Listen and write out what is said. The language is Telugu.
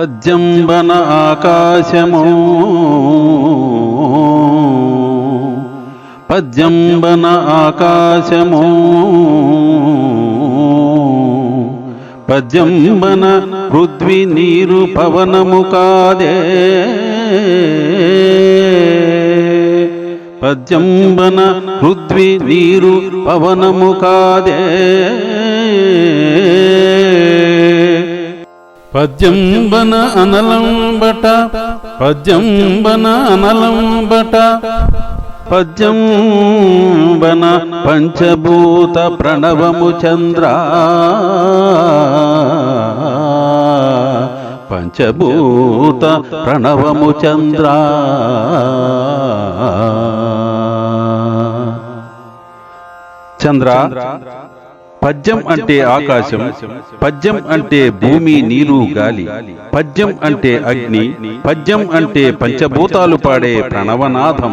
పద్యంబన ఆకాశము. పద్యంబన ఆకాశము. పద్యంబన పృథ్వీ నీరు పవనము కాదే. పద్యంబన పృథ్వీ నీరు పవనము కాదే. పద్యంబన అనలంబట పద్యంబన అనలంబట పద్యంబన పంచభూత ప్రణవము చంద్ర పంచభూత ప్రణవము చంద్ర. చంద్ర పద్యం అంటే ఆకాశం పద్యం అంటే భూమి నీరు గాలి పద్యం అంటే అగ్ని పద్యం అంటే పంచభూతాలు పాడే ప్రణవనాథం.